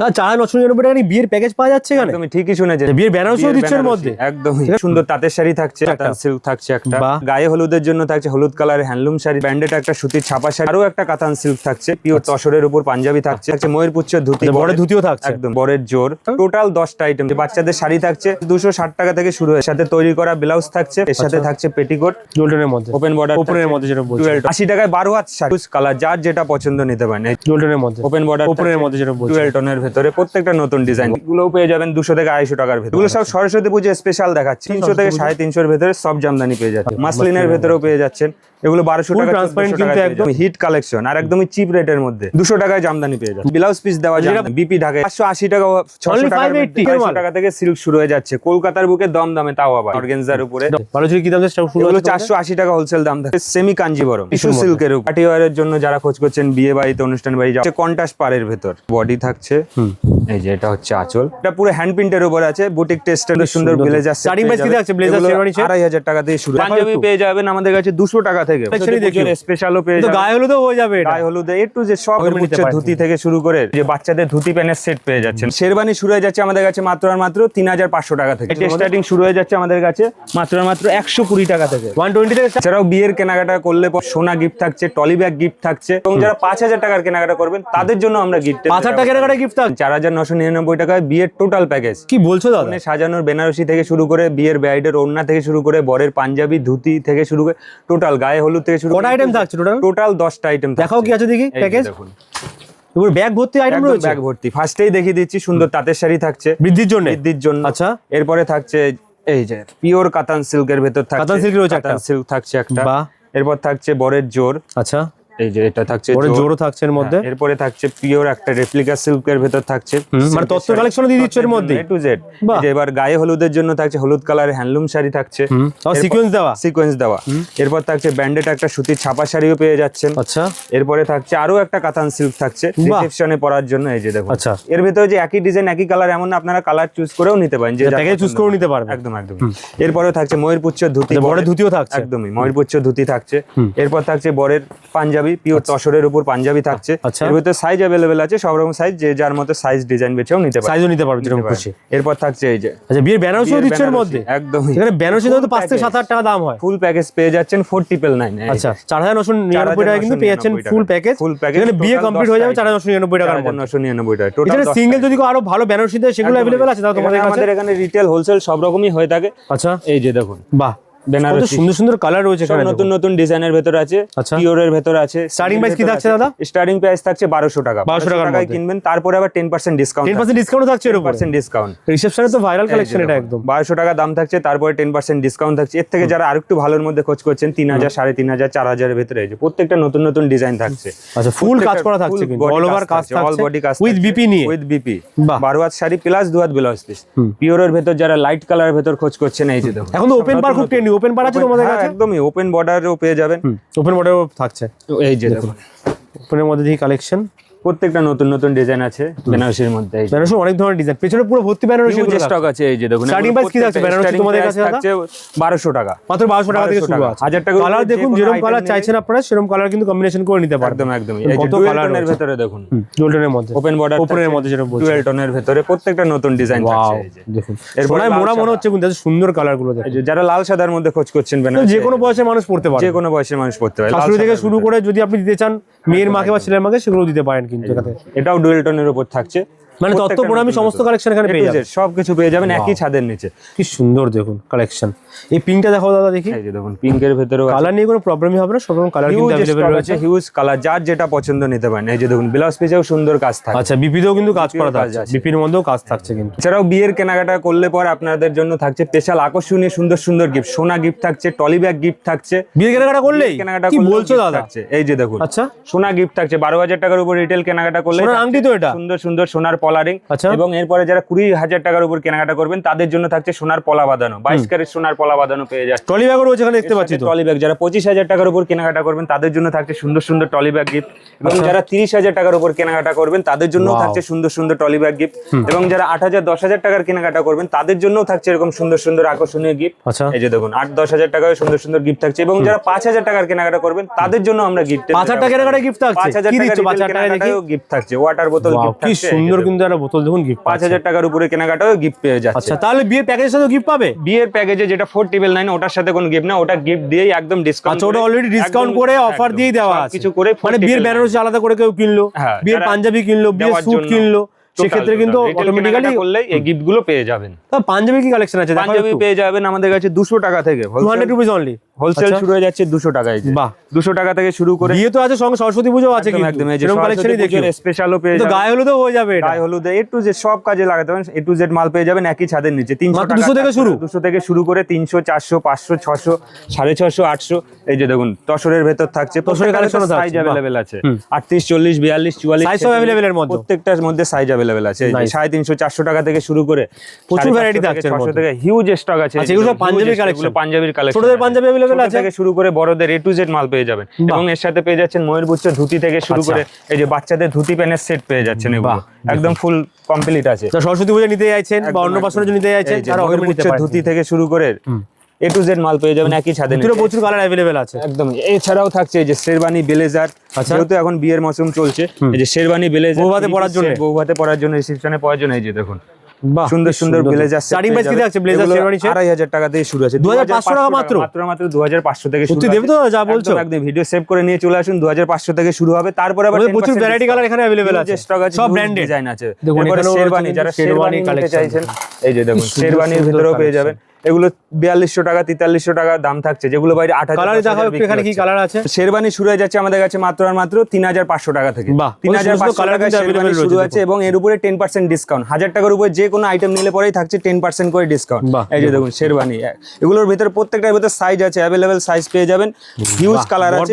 তা চার হাজার নশো নিরানব্বই টাকা বিয়ের প্যাকেজ পাওয়া যাচ্ছে এখানে? তুমি ঠিকই শুনেছেন। বিয়ের বেনারসিও দিচ্ছে এর মধ্যে? একদমই। সুন্দর তাঁতের শাড়ি থাকছে একটা। সিল্ক থাকছে একটা। গায়ে হলুদের জন্য থাকছে হলুদ কালারের হ্যান্ডলুম শাড়ি ব্যান্ডেড একটা সুতির ছাপা শাড়ি আরও একটা কাতান সিল্ক থাকছে পিওর তসরের উপর পাঞ্জাবি থাকছে থাকছে ধুতি আচ্ছা, বড় ধুতিও থাকছে। একদম বরের জোর। টোটাল দশটা আইটেম বাচ্চাদের শাড়ি থাকছে দুশো ষাট টাকা থেকে শুরু হয় এর সাথে তৈরি করা ব্লাউজ থাকছে এর সাথে থাকছে পেটিকোট মধ্যে। ওপেন বর্ডার ওপেনের মধ্যে যেটা বলছি। আশি টাকায় বারো হাত শাড়ি। কালার যার যেটা পছন্দ নিতে পারেন। মধ্যে। ওপেন বর্ডার মধ্যে যেটা বলছি। টুয়েলভ টনের ভেতরে প্রত্যেকটা নতুন ডিজাইন এগুলো পেয়ে যাবেন দুশো থেকে আড়াইশো টাকার ভেতরে। এগুলো সব সরস্বতী পুজো স্পেশাল দেখাচ্ছে। তিনশো থেকে সাড়ে তিনশোর ভেতরে সব জামদানি পেয়ে যাচ্ছে মাসলিনের ভেতরেও পেয়ে যাচ্ছেন। এগুলো বারোশো টাকা transparent 1400 কিন্তু টাকায় একদম। হিট কালেকশন আর একদমই চিপ রেটের মধ্যে। দুশো টাকায় জামদানি পেয়ে যাচ্ছে ব্লাউজ পিস দেওয়া যায় বিপি ঢাকায় পাঁচশো আশি টাকা ছশো Only টাকার 580 ছয়শো টাকা থেকে সিল্ক শুরু হয়ে যাচ্ছে। কলকাতার বুকে দম দামে তাও আবার। অর্গেনজার উপরে। কি দাম শুরু চারশো আশি টাকা হোলসেল দাম থাকে। সেমি কাঞ্জিবরম টিস্যু সিল্কের উপর। পার্টি ওয়ারের জন্য যারা খোঁজ করছেন বিয়ে বাড়িতে অনুষ্ঠান বাড়ি যাচ্ছে কন্টাস পাড়ের ভেতর। বডি থাকছে। হুম। এই যে এটা হচ্ছে আঁচল। এটা পুরো হ্যান্ড প্রিন্টের উপর আছে বুটিক টেস্টের সুন্দর সুন্দর। ব্লেজার Starting price কি থাকছে? blazer, sherwani set? আড়াই হাজার টাকা থেকে শুরু। পাঞ্জাবি পেয়ে যাবেন আমাদের কাছে দুশো টাকা থেকে। স্পেশালও পেয়ে তো যাবেন গায়ে হলুদও হয়ে যাবে এটা। গায়ে হলুদে একটু যে সব হচ্ছে ধুতি থেকে শুরু করে যে বাচ্চাদের ধুতি প্যান্টের সেট পেয়ে যাচ্ছেন। শেরবানি শুরু হয়ে যাচ্ছে আমাদের কাছে মাত্র আর মাত্র তিন হাজার পাঁচশো টাকা থেকে। স্টার্টিং শুরু হয়ে যাচ্ছে আমাদের কাছে মাত্র আর মাত্র একশো কুড়ি টাকা থেকে। ওয়ান টোয়েন্টি থেকে start। এছাড়াও বিয়ের কেনাকাটা করলে পর সোনা গিফট থাকছে টলি ব্যাগ গিফট থাকছে। এবং যারা পাঁচ হাজার টাকার কেনাকাটা করবেন তাদের জন্য আমরা গিফট পাঁচ হাজার টাকা টাকা গিফট চার হাজার নশো নিরানব্বই টাকায় বিয়ের টোটাল প্যাকেজ কি বলছো দাদা? সাজানোর বেনারসি থেকে শুরু করে বিয়ের ব্রাইডের ওড়না থেকে শুরু করে বরের পাঞ্জাবি ধুতি থেকে শুরু করে টোটাল গায়ে হলুদ থেকে শুরু কটা আইটেম থাকছে টোটাল টোটাল দশটা আইটেম দেখাও কি আছে দেখি প্যাকেজ এবার ব্যাগ ভর্তি আইটেম রয়েছে? ব্যাগ ভর্তি। ফার্স্টেই দেখিয়ে দিচ্ছি সুন্দর তাঁতের শাড়ি থাকছে। বৃদ্ধির জন্য? বৃদ্ধির জন্য। আচ্ছা। এরপরে থাকছে এই যে পিওর কাতান সিল্কের ভেতর থাকছে। কাতান silk রয়েছে কাতান। সিল্ক থাকছে একটা। এরপর থাকছে বরের জোর। আচ্ছা। এই যে এটা থাকছে পরে থাকছে এর মধ্যে। হ্যাঁ, এরপরে থাকছে পিওর একটা রেপ্লিকা সিল্কের ভেতর থাকছে। মানে তত্ত্ব কালেকশনও দিয়ে দিচ্ছ এর মধ্যে এ টু জেড বাহ। এবার গায়ে হলুদের জন্য থাকছে হলুদ কালারের হ্যান্ডলুম শাড়ি থাকছে। সিকোয়েন্স দেওয়া। সিকোয়েন্স দেওয়া। এরপর থাকছে একটা সুতির ছাপা শাড়িও পেয়ে যাচ্ছেন। আচ্ছা। এরপরে থাকছে আরও একটা কাতান সিল্ক থাকছে রিসেপশনে পরার জন্য এই যে দেখুন। আচ্ছা। এর ভিতরে যে একই ডিজাইন একই কালার এমন না আপনারা কালার চুজ করেও নিতে পারেন যে প্যাকেজ চুজ। করে নিতে পারবে একদম একদম। এরপরেও থাকছে ময়ূরপুচ্ছ ধুতি আচ্ছা, বড় বরের- ধুতিও থাকছে। একদমই ময়ূরপুচ্ছ ধুতি থাকছে। এরপর থাকছে বরের পাঞ্জাবি। পিওর তসরের উপর পাঞ্জাবি থাকছে। আচ্ছা। এর ভিতরে সাইজ অ্যাভেলেবেল আছে সব রকম সাইজ যে যার মতো সাইজ ডিজাইন বেছেও নিতে পারে সাইজও নিতে পারবে যেরকম খুশি। এরপর থাকছে এই যে। আচ্ছা বিয়ের বেনারসিও বিয়ের দিচ্ছে এর মধ্যে? একদমই এখানে বেনারসি তো পাঁচ থেকে package। সাত হাজার টাকা দাম হয়। ফুল প্যাকেজ পেয়ে যাচ্ছেন ফোর ট্রিপল নাইন আচ্ছা চার হাজার নশো নিরানব্বই টাকা কিন্তু পেয়ে যাচ্ছেন ফুল প্যাকেজ Full package, এখানে বিয়ে কমপ্লিট হয়ে যাবে টাকা। চার হাজার নশো নিরানব্বই টাকার মধ্যে। নশো নিরানব্বই টাকা টোটাল এখানে সিঙ্গেল যদি আরও ভালো বেনারসি দেয় সেগুলো অ্যাভেলেবেল আছে তাও তোমাদের কাছে। আমাদের এখানে রিটেল হোলসেল সব রকমই হয়ে থাকে। আচ্ছা। এই যে দেখুন। বাহ। বেনারসি সুন্দর সুন্দর কালার রয়েছে এখানে নতুন নতুন ডিজাইনের ভেতর আছে আচ্ছা। পিওরের ভেতর আছে। Starting price কি থাকছে দাদা? স্টার্টিং প্রাইস থাকছে বারোশো টাকা। 1200 টাকায় কিনবেন তারপরে আবার ten percent discount ten percent discount থাকছে এর উপর। পার্সেন্ট ডিসকাউন্ট রিসেপশনে তো ভাইরাল কালেকশন এটা একদম। বারোশো টাকা দাম থাকছে তারপরে টেন পার্সেন্ট ডিসকাউন্ট থাকছে। এর থেকে যারা আরেকটু ভালোর মধ্যে খোঁজ করছেন তিন হাজার সাড়ে তিন হাজার চার হাজারের ভেতরে প্রত্যেকটা নতুন নতুন ডিজাইন থাকছে। আচ্ছা ফুল কাজ করা থাকছে কিন্তু। অল ওভার কাজ অল বডি কাজ উইথ বিপি নিয়ে। উইথ বিপি বাহ। বারো হাত শাড়ি প্লাস দু হাত ব্লাউজ পিস পিওরের ভেতর যারা লাইট কালারের ভেতর খোঁজ করছেন এই যে দেখুন। এখন ওপেন পার খুব ট্রেন্ডি ওপেন বর্ডার আছে তোমাদের হ্যাঁ, কাছে? একদমই ওপেন বর্ডারও পেয়ে যাবেন। ওপেন বর্ডারও থাকছে। এই যে দেখুন ওপেনের মধ্যে দেখি কালেকশন প্রত্যেকটা নতুন নতুন ডিজাইন আছে বেনারসির মধ্যে। বেনারসি অনেক ধরনের ডিজাইন পেছনে পুরো ভর্তি বেনারসি stock আছে এই যে দেখুন Starting price কি থাকছে বেনারসি তোমাদের কাছে দাদা? বারোশো টাকা। মাত্র বারোশো টাকা থেকে শুরু আছে। টাকার উপরে কালার দেখুন যেরকম কালার চাইছেন আপনারা সেরকম কালার কিন্তু কম্বিনেশন করে নিতে পারবেন। একদম একদমই এই যে ডুয়েল কালার টোনের ভেতরে দেখুন। গোল্ডেনের মধ্যে। ওপেন বর্ডার মধ্যে যেটা বলছি। ডুয়েল টোনের ভেতরে প্রত্যেকটা নতুন ডিজাইন থাকছে এই যে। দেখুন। এরপরে মোড়া মনে হচ্ছে কিন্তু সুন্দর কালারগুলো দেখুন। যারা লাল সাদার মধ্যে খোঁজ করছেন বেনারসি যে কোনো বয়সের মানুষ পড়তে পারে। যে কোনো বয়সের মানুষ পড়তে পারে। লাল শাশুড়ি থেকে শুরু করে যদি আপনি দিতে চান মেয়ের মাকে বা ছেলের মাকে সেগুলো দিতে পারেন কিন্তু এটাও ডুয়েল টোনের উপর থাকছে। মানে তত্ত্ব প্রণামী সমস্ত কালেকশন এখানে পেয়ে যাবেন। সবকিছু পেয়ে যাবেন একই ছাদের নিচে। কি সুন্দর দেখুন কালেকশন এই পিঙ্কটা দেখাও দাদা দেখি। এই যে দেখুন পিঙ্কের ভেতরেও কালার নিয়ে কোনো প্রবলেমই হবে না সব রকম কালার কিন্তু স্টক রয়েছে। হিউজ কালার যার যেটা পছন্দ নিতে পারেন। এই যে দেখুন ব্লাউজ পিসেও সুন্দর কাজ থাকে। আচ্ছা বিপিতেও কিন্তু কাজ করা থাকছে। বিপির মধ্যেও কাজ থাকছে কিন্তু। এছাড়াও বিয়ের কেনাকাটা করলে পরে আপনাদের জন্য থাকছে স্পেশাল আকর্ষণীয় সুন্দর সুন্দর গিফট সোনা গিফট থাকছে টলি ব্যাগ গিফট থাকছে। বিয়ের কেনাকাটা করলেই? কেনাকাটা কি বলছো দাদা? এই যে দেখুন আচ্ছা। সোনা গিফট থাকছে বারো হাজার টাকার উপর রিটেল কেনাকাটা করলে সোনার আংটি তো এটা। সুন্দর সুন্দর সোনার পলারিং আচ্ছা। এবং এরপরে যারা কুড়ি হাজার টাকার উপর কেনাকাটা করবেন তাদের জন্য থাকছে সোনার পলা বাঁধানো। বাইশ ক্যারেট সোনার পলা বাঁধানো পেয়ে যাচ্ছে টলি ব্যাগ এখানে দেখতে পাচ্ছি টলি ব্যাগ। যারা পঁচিশ হাজার টাকার উপর কেনাকাটা করবেন তাদের জন্য থাকছে সুন্দর সুন্দর টলি ব্যাগ গিফট এবং আচ্ছা। যারা তিরিশ হাজার টাকার উপর কেনাকাটা করবেন তাদের জন্য. থাকছে সুন্দর সুন্দর টলি ব্যাগ গিফট এবং যারা আট হাজার দশ হাজার টাকার কেনাকাটা করবেন তাদের জন্য থাকছে এরকম সুন্দর সুন্দর আকর্ষণীয় গিফট আচ্ছা। এই যে দেখুন আট দশ হাজার টাকায় সুন্দর সুন্দর গিফট থাকছে এবং যারা পাঁচ হাজার টাকার কেনাকাটা করবেন তাদের জন্য আমরা গিফট পাঁচ হাজার টাকার gift থাকছে? পাঁচ হাজার টাকার? গিফট থাকছে। ওয়াটার বোতল গিফট থাকছে সুন্দর কিন্তু কিন্তু একটা বোতল দেখুন গিফট পাঁচ হাজার টাকার উপরে কেনাকাটাও গিফট পেয়ে যাচ্ছে। আচ্ছা তাহলে বিয়ের প্যাকেজের সাথে গিফট পাবে? বিয়ের প্যাকেজে যেটা ফোর টেবিল নাইন ওটার সাথে কোনো গিফট না ওটা গিফট দিয়েই একদম ডিসকাউন্ট আচ্ছা ওটা অলরেডি ডিসকাউন্ট করে অফার দিয়ে দেওয়া আছে। কিছু করে মানে বিয়ের বেনারসি আলাদা করে কেউ কিনলো হ্যাঁ, বিয়ের পাঞ্জাবি কিনলো বিয়ের স্যুট কিনলো। সেক্ষেত্রে কিন্তু অটোমেটিক্যালি করলে এই গিফটগুলো পেয়ে যাবেন। পাঞ্জাবি কি কালেকশন আছে? পাঞ্জাবি পেয়ে যাবেন আমাদের কাছে দুশো টাকা থেকে। হান্ড্রেড রুপিস অনলি হোলসেল আচ্ছা। শুরু হয়ে যাচ্ছে দুশো টাকায়। বাহ। দুশো টাকা থেকে শুরু করে বিয়ে তো আছে সঙ্গে সরস্বতী পুজো আছে একদম কালেকশনই স্পেশালও পেয়ে যাবেন গায়ে হলুদও হয়ে যাবে গায়ে হলুদে এ টু জেড সব কাজে লাগাতে পারেন। এ টু জেড মাল পেয়ে যাবেন একই ছাদের নিচে। তিনশো 200 থেকে শুরু? দুশো থেকে শুরু করে তিনশো চারশো পাঁচশো ছশো সাড়ে ছশো আটশো। এই যে দেখুন তসরের ভেতর থাকছে। তসরের থাকছে, সাইজ অ্যাভেলেবেল আছে। আটত্রিশ চল্লিশ বিয়াল্লিশ চুয়াল্লিশ সব এর মধ্যে? প্রত্যেকটার মধ্যে সাইজ অ্যাভেলেবেল আছে। যে Nice. সাড়ে তিনশো চারশো টাকা থেকে শুরু করে প্রচুর 550 variety থেকে থাকছে এর 600 মধ্যে। থেকে হিউজ স্টক আছে। আচ্ছা, এগুলো পাঞ্জাবির কালেকশন ছোটদের পাঞ্জাবি available আছে? থেকে শুরু করে বড়দের এ টু জেড মাল পেয়ে যাবেন। এবং এর সাথে পেয়ে যাচ্ছেন ময়ূরগুচ্ছ ধুতি থেকে শুরু আচ্ছা। করে এই যে বাচ্চাদের ধুতি প্যান্টের সেট পেয়ে যাচ্ছেন এগুলো। একদম ফুল কমপ্লিট আছে। সরস্বতী পুজো নিতে চাইছেন বা অন্নপ্রাশনের জন্য নিতে চাইছেন ধুতি থেকে শুরু করে এ টু জেড মাল পেয়ে যাবেন একই ছাদে নিচে। প্রচুর কালার অ্যাভেলেবেল আছে একদম এছাড়াও থাকছে যে শেরবানি ব্লেজার আচ্ছা। যেহেতু এখন বিয়ের মৌসুম চলছে এই যে শেরবানি ব্লেজার বৌভাতে পরার জন্যে? বৌভাতে পরার জন্য রিসেপশনে পরার জন্য এই যে দেখুন বাহ সুন্দর সুন্দর ব্লেজার স্টার্টিং প্রাইস কি থাকছে ব্লেজার শেরওয়ানি আড়াই হাজার টাকা থেকে শুরু আছে 2500 টাকা মাত্র? মাত্র মাত্র দু হাজার পাঁচশো থেকে শুরু সত্যি আছে। দেবে তো যা বলছো? একদম ভিডিও সেভ করে নিয়ে চলে আসুন দু হাজার পাঁচশো থেকে শুরু হবে তারপরে আবার প্রচুর ভ্যারাইটি কালার এখানে অ্যাভেলেবেল আছে স্টক আছে সব ব্র্যান্ডেড ডিজাইন আছে এরপরে শেরবানি রয়েছে যারা শেরওয়ানি নিতে চাইছেন এই যে দেখুন শেরবানির ভিতরেও পেয়ে। যাবেন এগুলো বিয়াল্লিশশো টাকা তেতাল্লিশশো টাকা দাম থাকছে যেগুলো বাইরে আট কি কালার আছে? শেরবানি শুরু হয়ে যাচ্ছে আমাদের কাছে মাত্র আর মাত্র তিন হাজার পাঁচশো টাকা থেকে। তিন হাজার পাঁচশো টাকা শুরু আছে এবং এর উপরে টেন পার্সেন্ট ডিসকাউন্ট হাজার টাকার উপরে যে কোনো আইটেম নিলে পরেই থাকছে টেন পার্সেন্ট করে ডিসকাউন্ট এই যে দেখুন শেরবানি এগুলোর ভিতরে প্রত্যেকটার ভিতরে সাইজ আছে অ্যাভেলেবেল সাইজ পেয়ে যাবেন। হিউজ কালার আছে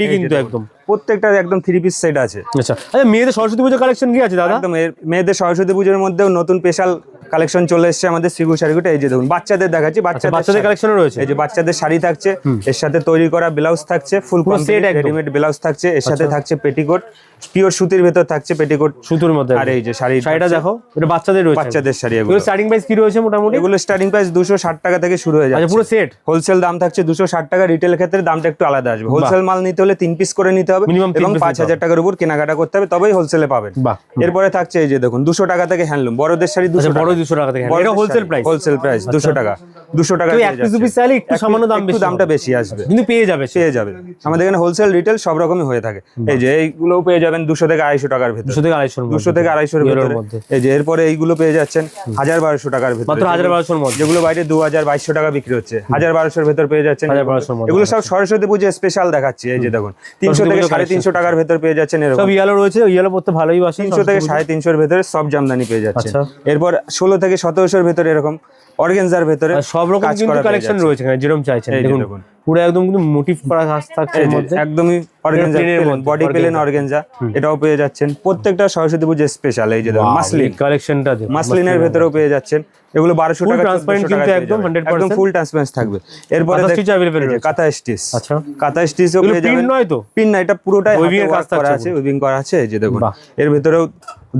যে কিন্তু একদম। প্রত্যেকটা একদম থ্রি পিস সেট আছে। আচ্ছা আচ্ছা মেয়েদের সরস্বতী পুজো কালেকশন কি আছে দাদা? একদম মেয়েদের সরস্বতী পুজোর মধ্যেও নতুন স্পেশাল কালেকশন চলে এসছে আমাদের শ্রীগু শাড়িগুটা এই যে দেখুন বাচ্চাদের দেখাচ্ছি আচ্ছা, বাচ্চাদের বাচ্চাদের কালেকশন রয়েছে? এই যে বাচ্চাদের শাড়ি থাকছে এর সাথে তৈরি করা ব্লাউজ থাকছে ফুল সেট রেডিমেড ব্লাউজ থাকছে এর সাথে আচ্ছা। থাকছে পেটিকোট পিওর সুতির ভেতর থাকছে পেটিকোট সুতির মধ্যে আর এই যে শাড়ি শাড়িটা দেখো এটা বাচ্চাদের রয়েছে। বাচ্চাদের শাড়ি এগুলো। স্টার্টিং প্রাইস কি রয়েছে মোটামুটি? এগুলো স্টার্টিং প্রাইস 260 টাকা থেকে শুরু হয়ে আচ্ছা, যাচ্ছে পুরো সেট হোলসেল দাম থাকছে 260 টাকা রিটেল ক্ষেত্রে দামটা একটু আলাদা আসবে। হোলসেল মাল নিতে হলে 3 পিস করে নিতে হবে এবং 5000 টাকার উপর কেনাকাটা করতে হবে তবেই হোলসেলে পাবেন। এরপরে থাকছে এই যে দেখুন 200 টাকা থেকে হ্যান্ডলুম বড়দের শাড়ি 200 টাকা। এইগুলো পেয়ে যাচ্ছেন 1200 টাকার যেগুলো বাইরে টাকা বিক্রি হচ্ছে। পেয়ে যাচ্ছেন। এগুলো সব সরস্বতী পুজো স্পেশাল দেখাচ্ছি। এই যে দেখুন 300 থেকে 350 টাকার ভেতর পেয়ে যাচ্ছেন রয়েছে ইয়েলো পড়তে ভালোই বাসি তিনশো থেকে সাড়ে তিনশোর ভেতরে সব জামদানি পেয়ে যাচ্ছে এরপর ষোলো থেকে সতেরোশোর ভেতরে এরকম অর্গেনজার ভেতরে সব রকম কালেকশন রয়েছে যেরকম চাইছেন দেখুন। পুরো একদম কিন্তু মোটিভ করা কাজ থাকছে একদমই অর্গেনজা বডি প্লেন। অর্গেনজা এটাও পেয়ে যাচ্ছেন। প্রত্যেকটা সরস্বতী পুজো স্পেশাল এই যে মাসলিন কালেকশনটা মাসলিনের ভেতরেও পেয়ে যাচ্ছেন। এগুলো বারোশো টাকা 1400 কিন্তু একদম পেয়ে যাবেন। 100% একদম ফুল ট্রান্সপারেন্স থাকবে। এরপরে যে রয়েছে। কাঁথা স্টিচ আচ্ছা। কাঁথা স্টিচও এগুলো পেয়ে যাবেন। নয় তো? পিন না এটা পুরোটাই এর কাজ করা আছে উইভিং করা আছে এই যে দেখুন। এর ভেতরেও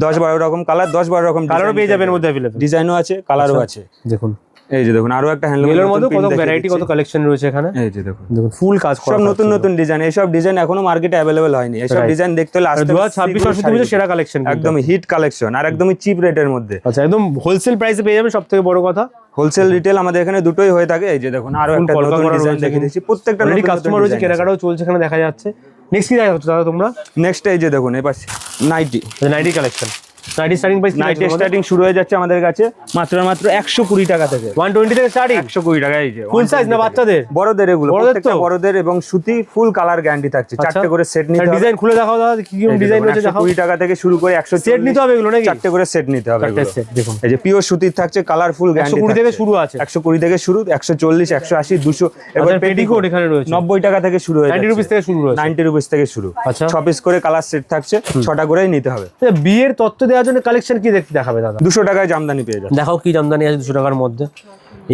দশ বারো রকম কালার দশ বারো রকম কালারও পেয়ে যাবেন মধ্যে অ্যাভেলেবল ডিজাইনও আছে কালারও আছে। দেখুন। এই যে দেখুন আরও একটা হ্যান্ডলুম মধ্যে কত ভ্যারাইটি কত কালেকশন রয়েছে এখানে? এই যে দেখুন। দেখুন ফুল কাজ করা সব নতুন নতুন ডিজাইন এইসব ডিজাইন এখনও মার্কেটে অ্যাভেলেবেল হয়নি। এইসব Right. ডিজাইন দেখতে হলে আসতে দু হবে হাজার ছাব্বিশ শ্রীগুরু সরস্বতী পুজো সেরা কালেকশন একদম হিট কালেকশন আর একদমই চিপ রেটের মধ্যে। আচ্ছা একদম হোলসেল প্রাইসে পেয়ে যাবেন সব থেকে বড় কথা। হোলসেল রিটেল আমাদের এখানে দুটোই হয়ে থাকে। এই যে দেখুন আরও একটা নতুন ডিজাইন দেখে। দিচ্ছি। প্রত্যেকটা নতুন কাস্টমার রয়েছে কেনাকাটাও চলছে এখানে দেখা যাচ্ছে। নেক্সট কি দেখা দাদা তোমরা? নেক্সট এই যে দেখুন এবার nighty nighty collection nighty starting price nighty starting শুরু হয়ে যাচ্ছে আমাদের কাছে মাত্র মাত্র একশো কুড়ি টাকা থেকে। ওয়ান টোয়েন্টি থেকে স্টার্টিং একশো কুড়ি টাকা এই যে ফুল সাইজ না বাচ্চাদের? বড়দের এগুলো প্রত্যেকটা বড়দের এবং সুতি ফুল কালার গ্যারান্টি থাকছে। চারটে করে সেট নিতে হবে। ডিজাইন খুলে দেখাও দাদা কি কি ডিজাইন রয়েছে দেখাও। কুড়ি টাকা থেকে শুরু করে একশো সেট নিতে হবে এগুলো নাকি? চারটে করে সেট নিতে হবে সেট দেখুন। এই যে পিওর সুতির থাকছে কালারফুল গ্যারান্টি কুড়ি থেকে শুরু আছে। একশো কুড়ি থেকে শুরু একশো চল্লিশ একশো আশি দুশো। এবার পেটিকোট এখানে রয়েছে। নব্বই টাকা থেকে শুরু হয়ে নাইনটি রুপিস থেকে শুরু নাইনটি রুপিস থেকে শুরু। আচ্ছা। ছ পিস করে কালার সেট থাকছে ছটা করেই নিতে হবে। আচ্ছা, বিয়ের তত্ত্ব দেওয়ার জন্য কালেকশন কি দেখতে দেখাবে দাদা? দুশো টাকায় জামদানি পেয়ে যাবে দেখাও কি জামদানি আছে দুশো টাকার মধ্যে।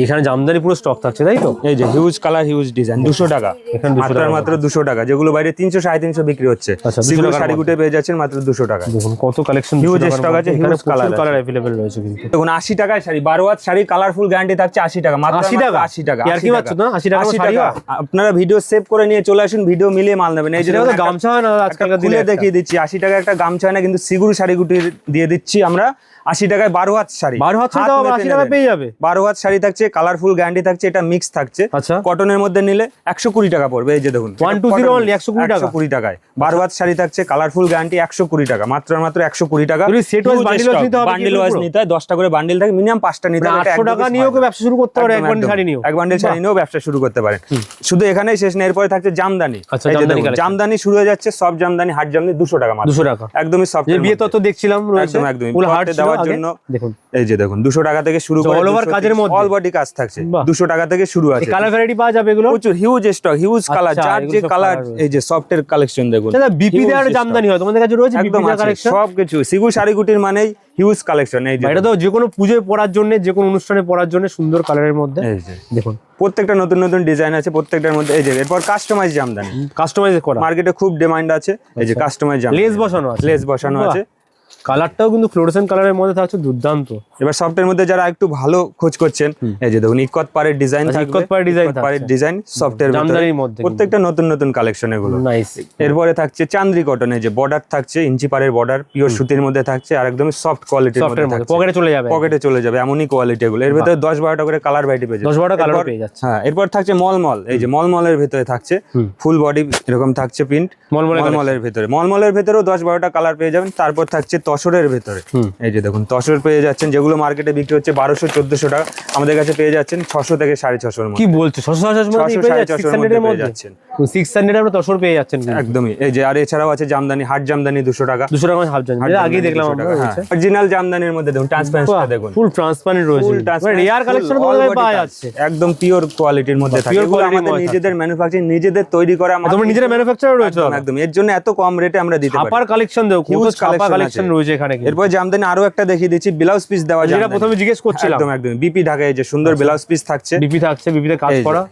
এখানে জামদানি পুরো স্টক থাকছে তাই তো? এই যে হিউজ কালার হিউজ ডিজাইন দুশো টাকা। এখানে 200 মাত্র দুশো টাকা যেগুলো বাইরে তিনশো সাড়ে তিনশো বিক্রি হচ্ছে। আচ্ছা, 200 সেগুলো শাড়ি গুটে পেয়ে যাচ্ছেন মাত্র দুশো টাকা। দেখুন কত কালেকশন Huge stock আছে, colour আছে। কালার অ্যাভেলেবেল রয়েছে কিন্তু। দেখুন আশি টাকায় শাড়ি বারো হাত শাড়ি কালারফুল গ্যারান্টি থাকছে আশি টাকা মাত্র 80 টাকা? আশি টাকা আর কি পাচ্ছ না? 80 টাকা আমার 80 শাড়ি টাকা। আপনারা ভিডিও সেভ করে নিয়ে চলে আসুন ভিডিও মিলিয়ে মাল নেবেন। এই যে গামছা হয় না আজকালকার দিনে দেখিয়ে দিচ্ছি আশি টাকা একটা গামছা হয় না কিন্তু সিগুর শাড়ি গুটি দিয়ে দিচ্ছি আমরা। আশি টাকায় বারো হাত শাড়ি। বারো হাত শাড়ি আশি টাকা পেয়ে যাবে। বারো হাত শাড়ি থাকছে কালারফুল গ্যারান্টি থাকছে এটা মিক্স থাকছে। আচ্ছা। কটনের মধ্যে নিলে একশো কুড়ি টাকা পড়বে এই যে দেখুন। 120 only, 120 টাকা? একশো কুড়ি টাকা। কুড়ি টাকায়। বারো হাত শাড়ি থাকছে কালারফুল গ্যারান্টি একশো কুড়ি টাকা। মাত্র মাত্র একশো কুড়ি টাকা। হবে বান্ডিল ওয়াইজ নিতে হয় দশটা করে বান্ডিল থাকে মিনিমাম পাঁচটা নিতে হবে এটা আটশো টাকা নিয়েও না। ব্যবসা শুরু করতে পারে এক বান্ডিল শাড়ি নিয়েও। এক বান্ডিল শাড়ি নিয়েও ব্যবসা শুরু করতে পারে। শুধু এখানেই শেষ নেই এরপরে থাকছে জামদানি। আচ্ছা, জামদানি শুরু হয়ে যাচ্ছে সব জামদানি হাট জামদানি দুশো টাকা দুশো টাকা। একদমই যে বিয়ে তত্ত্ব দেখছিলাম একদম, একদমই। দেওয়ার জন্য দেখুন। এই যে দেখুন দুশো টাকা থেকে শুরু So, করে all over কাজের মধ্যে? অল বডি কাজ থাকছে। দুশো টাকা থেকে শুরু আছে। কালার ভ্যারাইটি পাওয়া যাবে এগুলো? প্রচুর হিউজ স্টক হিউজ কালার আচ্ছা, যার যে কালার এই যে সফটের কালেকশন দেখুন। বিপি দেওয়ার জামদানি হয় তোমাদের কাছে রয়েছে একদম সবকিছু সিগু শাড়িগুটির মানেই হিউজ কালেকশন এই যে এটা তো যে কোনো পুজোয় পরার জন্য যে কোনো অনুষ্ঠানে পরার জন্য সুন্দর কালারের মধ্যে দেখুন। প্রত্যেকটা নতুন নতুন ডিজাইন আছে প্রত্যেকটার মধ্যে এই যে এরপর কাস্টমাইজ জামদানি। কাস্টমাইজ করা। মার্কেটে খুব ডিমান্ড আছে এই যে কাস্টমাইজ জামদানি। লেস বসানো আছে। লেস বসানো আছে। কালারটাও কিন্তু ফ্লোরেসেন্ট কালারের মধ্যে থাকছে দুর্দান্ত। এবার সফটের মধ্যে যারা একটু ভালো খোঁজ করছেন এই যে দেখুন ইকত পারের ডিজাইন আচ্ছা, ইক্কত পাড়ের design পারের ডিজাইন সফটের জামদানির মধ্যে প্রত্যেকটা নতুন নতুন কালেকশন এগুলো। নাইস এরপরে থাকছে চান্দ্রি কটনে যে বর্ডার থাকছে ইঞ্চি পারের বর্ডার পিওর সুতির মধ্যে থাকছে আর একদমই সফট কোয়ালিটির মধ্যে পকেটে চলে যাবে। পকেটে চলে যাবে এমনই কোয়ালিটি এগুলো। এর ভিতরে দশ বারোটা করে কালার ভ্যারাইটি পেয়ে যাবে দশ বারোটা কালার এরপর- পেয়ে যাচ্ছে। হ্যাঁ এরপর থাকছে মল মল এই যে মল মলের ভেতরে থাকছে। ফুল বডি এরকম থাকছে প্রিন্ট মলমলে মল মলের ভেতরে। মল মলের ভেতরেও দশ বারোটা কালার পেয়ে যাবেন। তারপর থাকছে তসরের ভেতরে। এই যে দেখুন তসর পেয়ে যাচ্ছেন যেগুলো মার্কেটে বিক্রি হচ্ছে বারোশো চোদ্দশো টাকা। আমাদের কাছে পেয়ে যাচ্ছেন ছশো থেকে সাড়ে ছশোর কি বলছো? ছশো ছশো সাড়ে পেয়ে যাচ্ছেন। সিক্স হান্ড্রেড আমরা তসর পেয়ে যাচ্ছেন একদমই। এই যে আর এছাড়াও আছে জামদানি হাট জামদানি দুশো টাকা। দুশো টাকা হাফ জানি আগেই দেখলাম অরিজিনাল জামদানির মধ্যে দেখুন ট্রান্সপারেন্সিটা দেখুন। ফুল ট্রান্সপারেন্ট রয়েছে। রেয়ার কালেকশন all তোমাদের body পাওয়া যাচ্ছে। একদম পিওর কোয়ালিটির মধ্যে থাকে। এগুলো আমাদের নিজেদের ম্যানুফ্যাকচারিং নিজেদের তৈরি করা তোমরা নিজেরা ম্যানুফ্যাকচারার রয়েছে। একদম এর জন্য এত কম রেটে আমরা দিতে পারি। কালেকশন collection কালেকশন রয়েছে এখানে এরপর জামদানি আরও একটা দেখিয়ে দিচ্ছি ব্লাউজ পিস দেওয়া যেটা। প্রথমে জিজ্ঞেস করছিলাম। একদম একদম। বিপি ঢাকায় যে সুন্দর ব্লাউজ পিস থাকছে। বিপি থাকছে বিপিতে কাজ করা।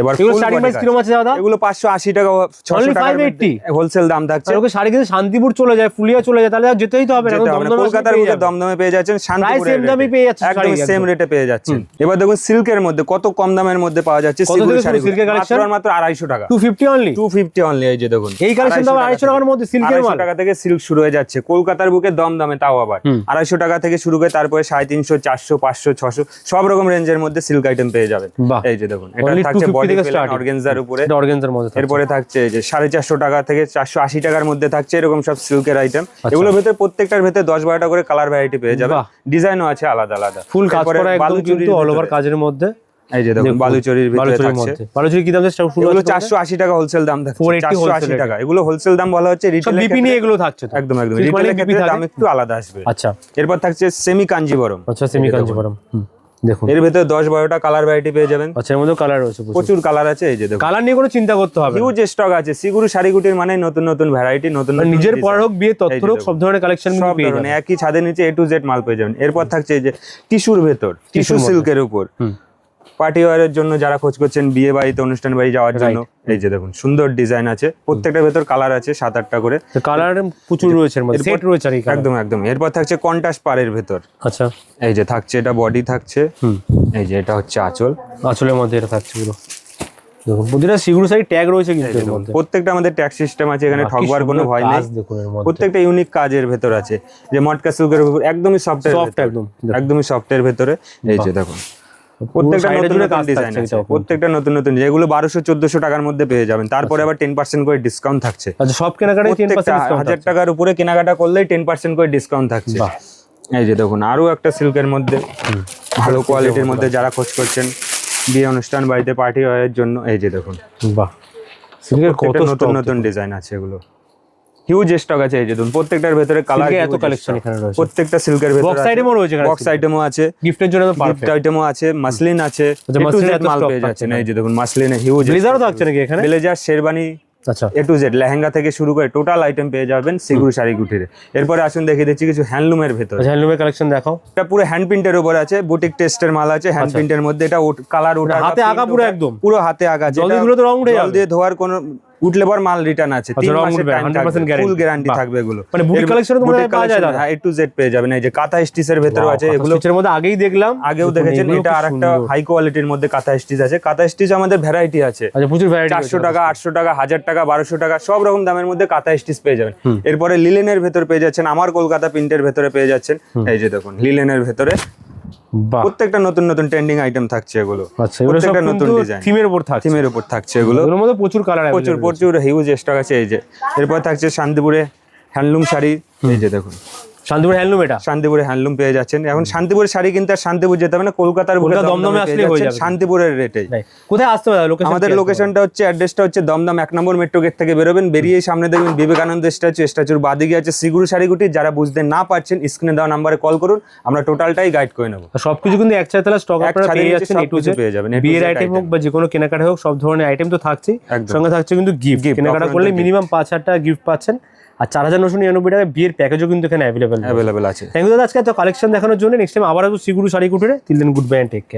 এবার এগুলো স্টার্টিং প্রাইস কীরকম আছে দাদা? এগুলো পাঁচশো আশি টাকা ছশো Only টাকার 580? হোলসেল দাম থাকছে। ওকে কিন্তু শান্তিপুর চলে যায় ফুলিয়া চলে যায় তাহলে যেতেই তো হবে না। দমদমে কলকাতার বুকে দমদমে পেয়ে যাচ্ছেন শান্তিপুরের same দামেই পেয়ে যাচ্ছে একদম। সেম রেটে পেয়ে যাচ্ছেন। এবার দেখুন সিল্কের মধ্যে কত কম দামের মধ্যে পাওয়া যাচ্ছে সিল্কের শাড়ি এর collection? মাত্র আর মাত্র আড়াইশো টাকা। 250 অনলি টু ফিফটি অনলি এই যে দেখুন। এই কালেকশন তো আড়াইশো টাকার মধ্যে সিল্কের মাল। টাকা থেকে সিল্ক শুরু হয়ে যাচ্ছে। কলকাতার বুকে দম দামে তাও আবার। হুম। আড়াইশো টাকা থেকে শুরু করে তারপরে সাড়ে তিনশো চারশো পাঁচশো ছশো সব রকম রেঞ্জের মধ্যে সিল্ক আইটেম পেয়ে যাবেন। এই যে দেখুন এটা থাকছে 250 বডি অর্গেনজার উপরে। এটা মধ্যে এরপরে থাকছে যে সাড়ে চারশো টাকা থেকে চারশো আশি টাকার মধ্যে থাকছে এরকম সব সিল্কের আইটেম এগুলোর ভেতরে প্রত্যেকটার ভেতরে দশ বারোটা করে কালার ভ্যারাইটি পেয়ে যাবে। ডিজাইনও আছে আলাদা আলাদা। ফুল কাজ করা একদম কিন্তু অল ওভার কাজের মধ্যে। এই যে দেখুন দেখুন, বালুচরির ভিতরে থাকছে। বালুচরি কি দাম শুরু এগুলো হচ্ছে চারশো আশি টাকা হোলসেল দাম থাকছে। 480 আশি টাকা। এগুলো হোলসেল দাম বলা হচ্ছে রিটেল বিপি নিয়ে এগুলো থাকছে একদম একদম? দাম একটু আলাদা আসবে। আচ্ছা। এরপর থাকছে সেমি কাঞ্জিবরম আচ্ছা সেমি কাঞ্জিপুরম হুম, দেখুন। এর ভিতরে দশ বারোটা কালার ভ্যারাইটি পেয়ে যাবেন। আচ্ছা এর মধ্যে কালার রয়েছে প্রচুর। কালার আছে এই যে দেখুন। কালার নিয়ে কোনো চিন্তা করতে হবে। হিউজ স্টক আছে সিগুরু শাড়িগুটির মানে নতুন নতুন ভ্যারাইটি নতুন নিজের। পড়ার হোক বিয়ে তথ্য হোক সব ধরনের কালেকশন সব ধরনের যাবেন। একই ছাদের নিচে এ টু জেড মাল পেয়ে যাবেন। এরপর থাকছে এই যে টিস্যুর ভেতর টিস্যু সিল্কের উপর। পার্টি ওয়ারের জন্য যারা খোঁজ করছেন বিয়ে বাড়িতে অনুষ্ঠান বাড়ি যাওয়ার জন্য এই যে দেখুন সুন্দর ডিজাইন আছে। প্রত্যেকটার ভেতর কালার আছে সাত আটটা করে। কালার প্রচুর রয়েছে এর সেট। একদম একদম। এরপর থাকছে কন্টাস পাড়ের ভেতর। আচ্ছা। এই যে থাকছে এটা বডি থাকছে। এই যে এটা হচ্ছে আঁচল। আসলের মধ্যে এটা থাকছে পুরো। প্রতিটা সিগুর সাইড ট্যাগ রয়েছে কিন্তু এর প্রত্যেকটা আমাদের সিস্টেম আছে এখানে ঠকবার কোনো ভয় নেই। এর প্রত্যেকটা ইউনিক কাজের ভেতর আছে। যে মটকা সিল্কের উপর একদমই সফট একদম একদমই সফটের ভেতরে। এই যে দেখুন। প্রত্যেকটা নতুন নতুন ডিজাইন আছে প্রত্যেকটা নতুন নতুন যেগুলো বারোশো চোদ্দশো টাকার মধ্যে পেয়ে যাবেন। তারপরে আবার টেন পার্সেন্ট করে ডিসকাউন্ট থাকছে। আচ্ছা সব কেনাকাটায় টেন হাজার টাকার উপরে কেনাকাটা করলেই টেন পার্সেন্ট করে ডিসকাউন্ট থাকছে। এই যে দেখুন আরও একটা সিল্কের মধ্যে ভালো কোয়ালিটির মধ্যে। যারা খোঁজ করছেন বিয়ে অনুষ্ঠান বাড়িতে পার্টি ওয়ারের জন্য এই যে দেখুন। বাহ। সিল্কের কত নতুন নতুন ডিজাইন আছে এগুলো। হিউজ স্টক আছে এই যে দেখুন প্রত্যেকটার ভেতরে কালার এত collection এখানে রয়েছে। প্রত্যেকটা সিল্কের ভেতরে বক্স আইটেমও রয়েছে বক্স আইটেমও আছে। গিফটের জন্য তো পারফেক্ট আইটেমও আছে মাসলিন আছে। আচ্ছা, Z এত মাল পেয়ে থাকছে এই যে দেখুন মাসলিনে হিউজ ব্লেজারও থাকছে নাকি এখানে? ব্লেজার শেরবানি আচ্ছা। এ টু জেড লেহেঙ্গা থেকে শুরু করে টোটাল আইটেম পেয়ে যাবেন সিগুরু শাড়ি কুটিরে এরপরে আসুন দেখিয়ে দিচ্ছি কিছু হ্যান্ডলুমের ভেতর। আচ্ছা হ্যান্ডলুমের কালেকশন দেখাও। এটা পুরো হ্যান্ড প্রিন্টের উপর আছে বুটিক টেস্টের মাল আছে হ্যান্ড প্রিন্টের মধ্যে এটা কালার ওঠা হাতে আঁকা পুরো একদম। পুরো হাতে আঁকা জল দিয়ে রং উঠে জল দিয়ে ধোয়ার কোনো উঠলে পর মাল রিটার্ন আছে। তিন মাসের টাইম থাকবে ফুল গ্যারান্টি থাকবে এগুলো। মানে ও তোমাদের পাওয়া যায় দাদা? এ টু জেড পেয়ে যাবেন এই যে কাঁথা স্টিচের ভেতরে আছে এগুলো এর মধ্যে আগেই দেখলাম। আগেও দেখেছেন এটা আরেকটা হাই কোয়ালিটির মধ্যে কাঁথা স্টিচ আছে। কাঁথা স্টিচ আমাদের ভ্যারাইটি আছে। আচ্ছা প্রচুর ভ্যারাইটি চারশো টাকা আটশো টাকা হাজার টাকা বারোশো টাকা সব রকম দামের মধ্যে কাঁথা স্টিচ পেয়ে যাবেন। এরপরে লিলেনের ভেতর পেয়ে যাচ্ছেন আমার কলকাতা প্রিন্টের ভেতরে পেয়ে যাচ্ছেন। এই যে দেখুন লিলেনের ভেতরে প্রত্যেকটা নতুন নতুন ট্রেন্ডিং আইটেম থাকছে এগুলো। আচ্ছা প্রত্যেকটা নতুন ডিজাইন থিমের উপর থাকছে। থিমের উপর থাকছে এগুলো। এর মধ্যে প্রচুর কালার প্রচুর প্রচুর হিউজ স্টক আছে এই যে। এরপর থাকছে শান্তিপুরে হ্যান্ডলুম শাড়ি। এই যে দেখুন। শান্তিপুর হ্যান্ডলুম এটা? শান্তিপুরে হ্যান্ডলুম পেয়ে যাচ্ছেন। এখন শান্তিপুরের শাড়ি কিনতে শান্তিপুর যেতে হবে না কলকাতার বুকে দমদমে আসলেই হয়ে যাবে। শান্তিপুরের নাই। কোথায় আসতে হবে? লোকেশন আমাদের লোকেশনটা হচ্ছে অ্যাড্রেসটা হচ্ছে দমদম এক নম্বর মেট্রো গেট থেকে বেরোবেন। বেরিয়ে সামনে দেখবেন বিবেকানন্দ স্ট্যাচু স্ট্যাচুর বাদিকে আছে সিগুরু শাড়িগুটি। যারা বুঝতে না পারছেন স্ক্রিনে দেওয়া নাম্বারে কল করুন। আমরা টোটালটাই গাইড করে নেব। সবকিছু কিন্তু এক চার তলা স্টক আপনারা পেয়ে যাচ্ছেন এ টু সবকিছু পেয়ে যাবেন, বিয়ের আইটেম হোক বা যে কোনো কেনাকাটা হোক সব ধরনের আইটেম তো থাকছে সঙ্গে থাকছে কিন্তু গিফট কেনাকাটা করলে মিনিমাম পাঁচ হাজার টাকা গিফট পাচ্ছেন। আর চার হাজার নশো নিরানব্বই টাকা বিয়ের প্যাকেজও কিন্তু এখানে অ্যাভেলেবেল অ্যাভেলেবেল আছে। থ্যাংক ইউ দাদা আজকে এত কালেকশন দেখানোর জন্য নেক্সট টাইম আবার আসব সিগুরু শাড়ি কুটুরে। তিল দিন গুড বাই টেক কেয়ার